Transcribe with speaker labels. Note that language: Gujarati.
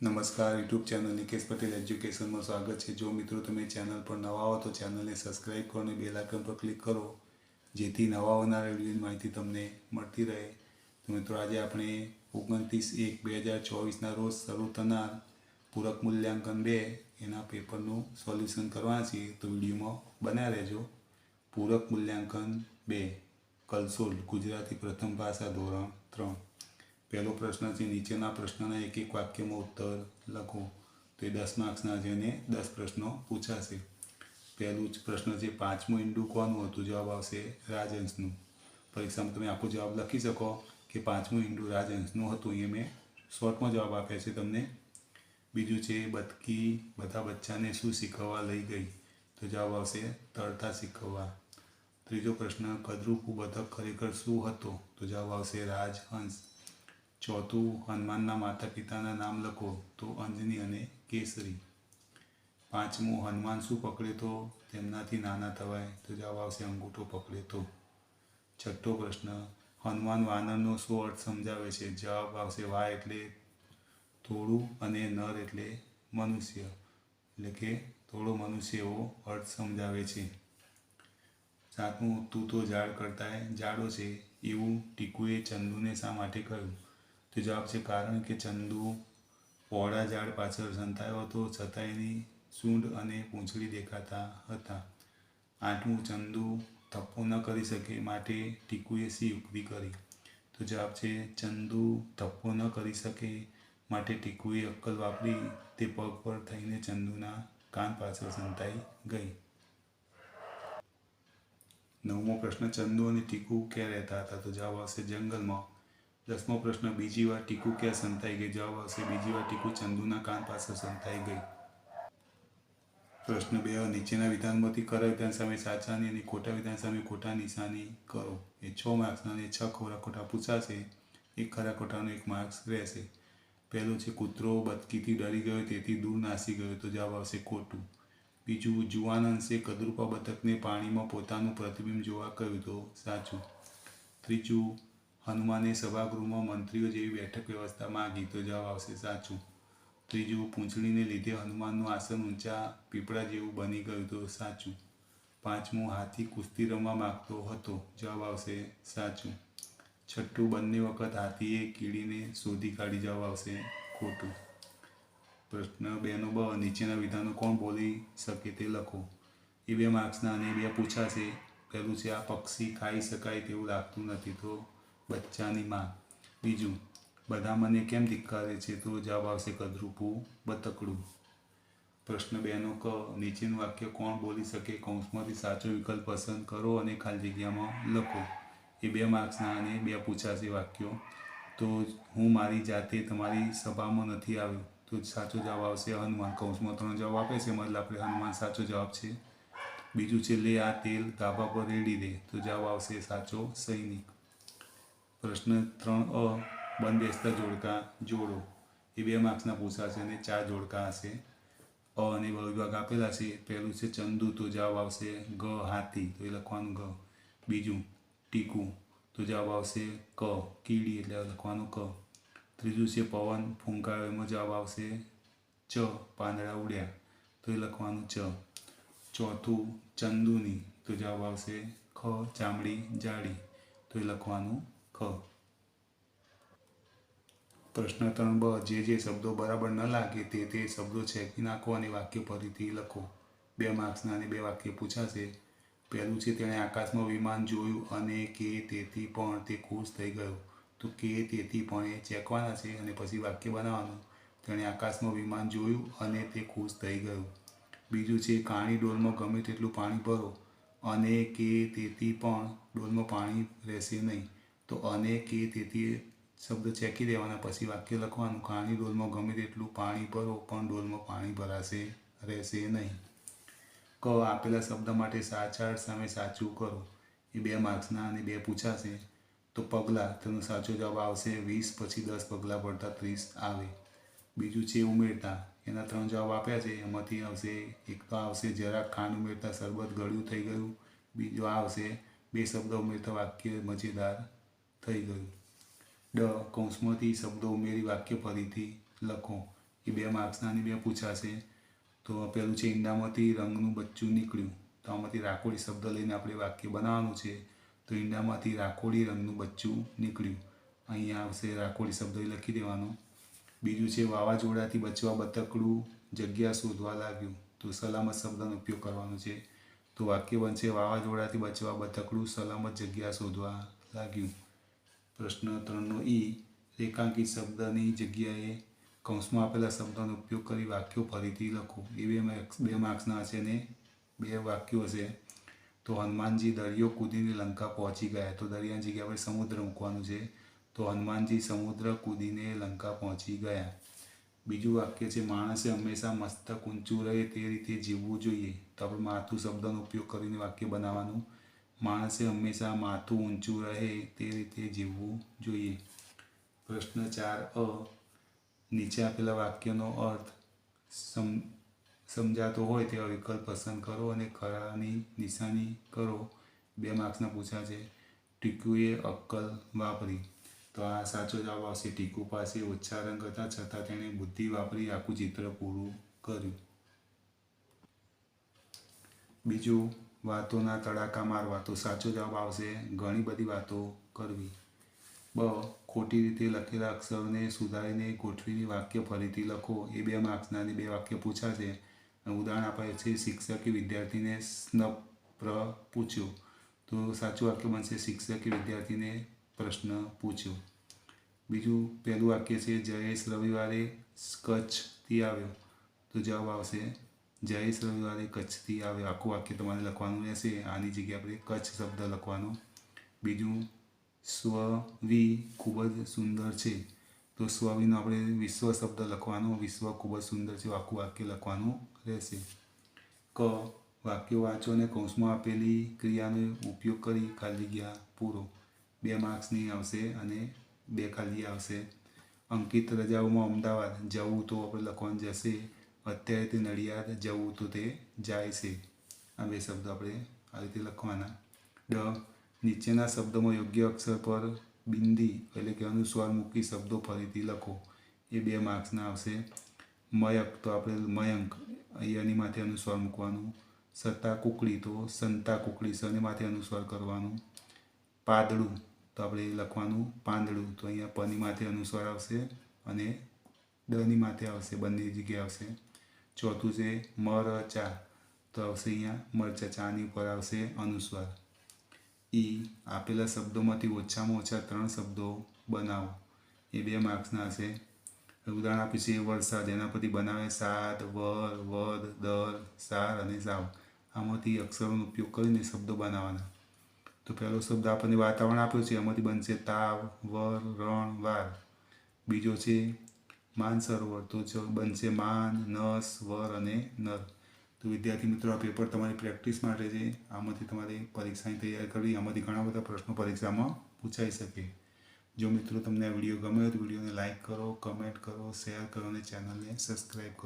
Speaker 1: નમસ્કાર, યુટ્યુબ ચેનલ નિકેશ પટેલ એજ્યુકેશનમાં સ્વાગત છે. જો મિત્રો તમે ચેનલ પર નવા હો તો ચેનલને સબસ્ક્રાઈબ કરો અને બેલ આઇકન પર ક્લિક કરો, જેથી નવા આવનારા વિડીયોની માહિતી તમને મળતી રહે. તો મિત્રો, આજે આપણે ઓગણત્રીસ એક બે હજાર ચોવીસના રોજ શરૂ થનાર પૂરક મૂલ્યાંકન બે એના પેપરનું સોલ્યુશન કરવાના છીએ. તો વિડીયોમાં બન્યા રહેજો. પૂરક મૂલ્યાંકન બે, કલસોલ ગુજરાતી પ્રથમ ભાષા ધોરણ ત્રણ. પહેલો પ્રશ્ન છે, નીચેના પ્રશ્નના એક એક વાક્યમાં ઉત્તર લખો. તો એ દસ માર્ક્સના છે અને દસ પ્રશ્નો પૂછાશે. પહેલું જ પ્રશ્ન છે, પાંચમું ઈંડું કોનું હતું? જવાબ આવશે રાજહંસનું. પરીક્ષામાં તમે આખો જવાબ લખી શકો કે પાંચમું ઈંડું રાજહંસનું હતું. એ મેં શોર્ટમાં જવાબ આપ્યા છે તમને. બીજું છે બતકી બધા બચ્ચાને શું શીખવવા લઈ ગઈ? તો જવાબ આવશે, તરતા શીખવવા. ત્રીજો પ્રશ્ન, કદરૂપુ બતક ખરેખર શું હતો? તો જવાબ આવશે, રાજહંસ. ચોથું હનુમાનના માતા પિતાના નામ લખો, તો અંજની અને કેસરી. પાંચમું, હનુમાન શું પકડે તો? તેમનાથી નાના થવાય તો જવાબ આવશે અંગૂઠો પકડે તો. છઠ્ઠો પ્રશ્ન, હનુમાન વાનરનો શું અર્થ સમજાવે છે? જવાબ આવશે વા એટલે થોડું અને નર એટલે મનુષ્ય. એટલે કે થોડો મનુષ્ય એવો અર્થ સમજાવે છે. સાતમું, તું તો ઝાડ કરતા જાડો છે. એવું ટીકુએ ચંદુને શા માટે કહ્યું? તો જવાબ છે કારણ કે ચંદુ પહોળા ઝાડ પાછળ સંતાયો હતો છતાં એની સૂંઢ અને પૂંછડી દેખાતા હતા. આઠમું ચંદુ થપ્પો ન કરી શકે માટે ટીકુએ સી યુક્તિ કરી? તો જવાબ છે, ચંદુ થપ્પો ન કરી શકે માટે ટીકુએ અક્કલ વાપરી તે પગ પર થઈને ચંદુના કાન પાછળ સંતાઈ ગઈ. નવમો પ્રશ્ન, ચંદુ અને ટીકુ ક્યાં રહેતા હતા? તો જવાબ આવશે જંગલમાં. દસમો પ્રશ્ન, બીજી વાર ટીકુ ક્યાં સંતાઈ ગઈ? જવાબ આવશે, બીજી વાર ટીકુ ચંદુના કાન પાસે સંતાઈ ગઈ. પ્રશ્ન બે, નીચેના વિધાનમાંથી ખરા વિધાન સામે સાચાની અને ખોટા વિધાન સામે ખોટા નિશાની કરો. એ છ માર્ક્સના અને છ ખોરા ખોટા પૂછાશે. એક ખરા ખોટાનો એક માર્ક્સ રહેશે. પહેલું છે, કૂતરો બતકીથી ડરી ગયો, તેથી દૂર નાસી ગયો, તો જવાબ આવશે, ખોટું. બીજું જુવાન અંશે કદરૂપા બતકને પાણીમાં પોતાનું પ્રતિબિંબ જોવા કહ્યું, તો સાચું. ત્રીજું હનુમાને સભાગૃહમાં મંત્રીઓ જેવી બેઠક વ્યવસ્થા માંગી તો જવાબ આવશે સાચું. ત્રીજું, પૂંછડીને લીધે હનુમાનનું આસન ઊંચા પીપળા જેવું બની ગયું તો સાચું. પાંચમું, હાથી કુસ્તી રમવા માગતો હતો, જવાબ આવશે સાચું. છઠ્ઠું, બંને વખત હાથીએ કીડીને શોધી કાઢી, જવાબ આવશે ખોટું. પ્રશ્ન બેનો બ, નીચેના વિધાનો કોણ બોલી શકે તે લખો. એ બે માર્ક્સના અને બે પૂછાશે. પહેલું છે, આ પક્ષી ખાઈ શકાય તેવું લાગતું નથી તો બચ્ચાની માં. બીજું, બધા મને કેમ ધિક્કારે છે? તો જવાબ આવશે કદરૂપું બતકડું. પ્રશ્ન બેનો ક, નીચેનું વાક્ય કોણ બોલી શકે? કૌંસમાંથી સાચો વિકલ્પ પસંદ કરો અને ખાલી જગ્યામાં લખો. એ બે માર્ક્સના અને બે પૂછાશે વાક્યો. તો હું મારી જાતે તમારી સભામાં નથી આવ્યો. તો સાચો જવાબ આવશે હનુમાન. કૌંસમાં ત્રણ જવાબ આપે છે, મતલબ આપણે હનુમાન સાચો જવાબ છે. બીજું છે, લે આ તેલ ધાબા પર રેડી દે તો જવાબ આવશે સાચો સૈનિક. પ્રશ્ન ત્રણ અ, બંધ બેસતા જોડકા, જોડો. એ બે માર્ક્સના પૂછાશે અને ચાર જોડકા હશે. અ અને બ વિભાગ આપેલા છે. પહેલું છે ચંદુ, તો જવાબ આવશે ગ, હાથી. તો એ લખવાનું ગ. બીજું, ટીકુ. તો જવાબ આવશે ક, કીડી, એટલે લખવાનું ક. ત્રીજું છે પવન ફૂંકાયો એમાં જવાબ આવશે ચ, પાંદડા ઉડ્યા. તો એ લખવાનું ચ. ચોથું, ચંદુની. તો જવાબ આવશે ખ, ચામડી, જાડી. તો એ લખવાનું ખ. પ્રશ્ન ત્રણ બ, જે જે શબ્દો બરાબર ન લાગે તે તે શબ્દો છેકી નાખો અને વાક્ય ફરીથી લખો. બે માર્ક્સના અને બે વાક્ય પૂછાશે. પહેલું છે, તેણે આકાશમાં વિમાન જોયું અને કે તેથી પણ તે ખુશ થઈ ગયો. તો કે તેથી પણ એ ચેકવાના છે અને પછી વાક્ય બનાવવાનું. તેણે આકાશમાં વિમાન જોયું અને તે ખુશ થઈ ગયું. બીજું છે, કાણી ડોલમાં ગમે તેટલું પાણી ભરો અને કે તેથી પણ ડોલમાં પાણી રહેશે નહીં. તો અને કે તેથી શબ્દ ચેકી દેવાના પછી વાક્ય લખવાનું. ખાણી ડોલમાં ગમે તેટલું પાણી ભરો, પણ ડોલમાં પાણી ભરાશે, રહેશે નહીં. ક આપેલા શબ્દ માટે સાચા સામે સાચું કરો. એ બે માર્ક્સના અને બે પૂછાશે. તો પગલાં, તેનો સાચો જવાબ આવશે વીસ, પછી દસ પગલાં પડતા ત્રીસ આવે. બીજું છે ઉમેરતા. એના ત્રણ જવાબ આપ્યા છે. એમાંથી આવશે એક તો આવશે જરાક ખાંડ ઉમેરતા શરબત ગળ્યું થઈ ગયું. બીજો આવશે બે શબ્દ ઉમેરતા વાક્ય મજેદાર થઈ ગયું. ડ કૌંસમાંથી શબ્દો ઉમેરી વાક્ય ફરીથી લખો. એ બે માર્ક્સના બે પૂછાશે. તો પેલું છે, ઈંડામાંથી રંગનું બચ્ચું નીકળ્યું. તો આમાંથી રાખોડી શબ્દ લઈને આપણે વાક્ય બનાવવાનું છે. તો ઈંડામાંથી રાખોડી રંગનું બચ્ચું નીકળ્યું. અહીંયા આવશે, રાખોડી શબ્દ લખી દેવાનો. બીજું છે, વાવાઝોડાથી બચવા બતકડું જગ્યા શોધવા લાગ્યું. તો સલામત શબ્દનો ઉપયોગ કરવાનો છે. તો વાક્ય બનશે, વાવાઝોડાથી બચવા બતકડું સલામત જગ્યા શોધવા લાગ્યું. પ્રશ્ન ત્રણનો ઈ, રેખાંકિત શબ્દની જગ્યાએ કૌંસમાં આપેલા શબ્દોનો ઉપયોગ કરી વાક્યો ફરીથી લખો. એ બે માર્ક્સ, બે માર્ક્સના હશે ને બે વાક્યો હશે. તો હનુમાનજી દરિયો કૂદીને લંકા પહોંચી ગયા. તો દરિયાની જગ્યાએ આપણે સમુદ્ર મૂકવાનું છે. તો હનુમાનજી સમુદ્ર કૂદીને લંકા પહોંચી ગયા. બીજું વાક્ય છે, માણસે હંમેશા મસ્તક ઊંચું રહે તે રીતે જીવવું જોઈએ. તો આપણે માથું શબ્દનો ઉપયોગ કરીને વાક્ય બનાવવાનું. માણસે હંમેશા માથું ઊંચું રહે તે રીતે જીવવું જોઈએ. પ્રશ્ન ચાર અ. નીચે આપેલા વાક્યનો અર્થ સમ, સમજાતો હોય તેવા વિકલ્પ પસંદ કરો અને ખરાની નિશાની કરો. બે માર્ક્સના પૂછ્યા છે. ટીકુએ અક્કલ વાપરી. તો આ સાચો જવાબ આવશે. ટીકુ પાસે ઓછા રંગ હતા, છતાં તેણે બુદ્ધિ વાપરી આખું ચિત્ર પૂરું કર્યું. બીજું વાતોના તડાકા મારવા તો સાચો જવાબ આવશે, ઘણી બધી વાતો કરવી. બ, ખોટી રીતે લખેલા અક્ષરને સુધારીને ગોઠવીને વાક્ય ફરીથી લખો. એ બે માર્ક્સના બે વાક્ય પૂછાશે. ઉદાહરણ આપાય છે, શિક્ષકે વિદ્યાર્થીને સ્નપ પ્ર પૂછ્યો. તો સાચું વાક્ય બનશે, શિક્ષકે વિદ્યાર્થીને પ્રશ્ન પૂછ્યો. બીજું પહેલું વાક્ય છે, જયેશ રવિવારે કચ્છથી આવ્યો. તો જવાબ આવશે જયેશ રવિવારે કચ્છથી આવે આખું વાક્ય તમારે લખવાનું રહેશે. આની જગ્યાએ આપણે કચ્છ શબ્દ લખવાનો. બીજું, સ્વવી ખૂબ જ સુંદર છે. તો સ્વવીનો આપણે વિશ્વ શબ્દ લખવાનો, વિશ્વ ખૂબ જ સુંદર છે, આખું વાક્ય લખવાનું રહેશે. ક, વાક્યો વાંચો અને કૌંસમાં આપેલી ક્રિયાનો ઉપયોગ કરી ખાલી ગયા પૂરો. બે માર્ક્સની આવશે અને બે ખાલી આવશે. અંકિત રજાઓમાં અમદાવાદ જવું તો આપણે લખવાનું જશે. અત્યારે તે નડિયાદ જવું તો તે જાય છે. આ બે શબ્દો આપણે આ રીતે લખવાના. ડ, નીચેના શબ્દોમાં યોગ્ય અક્ષર પર બિંદી એટલે કે અનુસ્વાર મૂકી શબ્દો ફરીથી લખો. એ બે માર્ક્સના આવશે. મયક, તો આપણે મયંક. અહીંયાની માથે અનુસ્વાર મૂકવાનું. સત્તા કુકડી, તો સંતા કુકડી સને માથે અનુસ્વાર કરવાનું. પાદળું, તો આપણે લખવાનું. પાંદડું, તો અહીંયા પની માથે અનુસ્વાર આવશે અને દની માથે આવશે, બંને જગ્યાએ આવશે. ચોથું છે મરચા તો આવશે અહીંયા મરચા ચાની ઉપર આવશે અનુસ્વાર ઈ આપેલા શબ્દોમાંથી ઓછામાં ઓછા ત્રણ શબ્દો બનાવો એ બે માર્ક્સના હશે ઉદાહરણ આપ્યું છે વરસાદ એના પરથી બનાવે સાદ વર વદ દર સાર અને સાવ આમાંથી અક્ષરોનો ઉપયોગ કરીને શબ્દો બનાવવાના તો પહેલો શબ્દ આપણને વાતાવરણ આપ્યો છે એમાંથી બનશે તાવ વર રણ વાર બીજો છે માન સરોવર તો બનશે માન, નસ, વર અને નર. તો વિદ્યાર્થી મિત્રો, આ પેપર તમારી પ્રેક્ટિસ માટે છે. આમાંથી તમારે પરીક્ષાની તૈયારી કરવી, આમાંથી ઘણા બધા પ્રશ્નો પરીક્ષામાં પૂછાઈ શકે. જો મિત્રો તમને આ વીડિયો ગમે તો વિડીયોને લાઇક કરો કમેન્ટ કરો શેર કરો અને ચેનલને સબસ્ક્રાઈબ કરો.